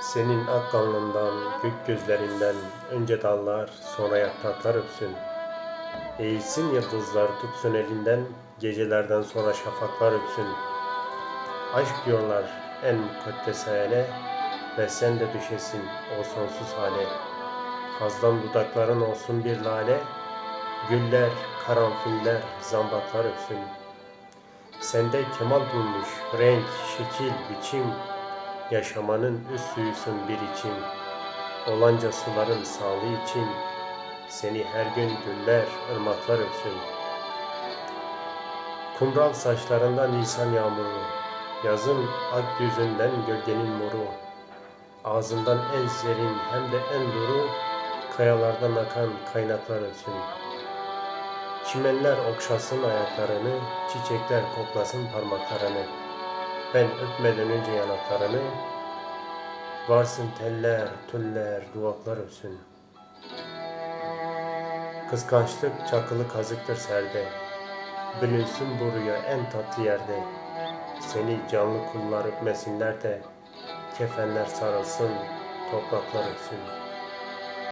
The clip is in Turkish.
Senin ak alnından, gök gözlerinden önce dallar, sonra yapraklar öpsün. Eğilsin yıldızlar tutsun elinden, gecelerden sonra şafaklar öpsün. Aşk diyorlar en mukaddes hayale ve sen de düşesin o sonsuz hale. Hazdan dudakların olsun bir lale, güller, karanfiller, zambaklar öpsün. Sende kemal bulmuş renk, şekil, biçim, yaşamanın üst suyusun bir içim. Olanca suların sağlığı için, seni her gün güller, ırmaklar öpsün. Kumral saçlarında nisan yağmuru, yazın ak yüzünden gölgenin moru. Ağzından en serin hem de en duru, kayalardan akan kaynaklar öpsün. Çimenler okşasın ayaklarını, çiçekler koklasın parmaklarını. Ben öpmeden önce yanaklarını, varsın teller, tüller, duvaklar öpsün. Kıskançlık çakılı kazıktır serde, bölünsün bu rüya en tatlı yerde. Seni canlı kullar öpmesinler de, kefenler sarılsın, topraklar öpsün.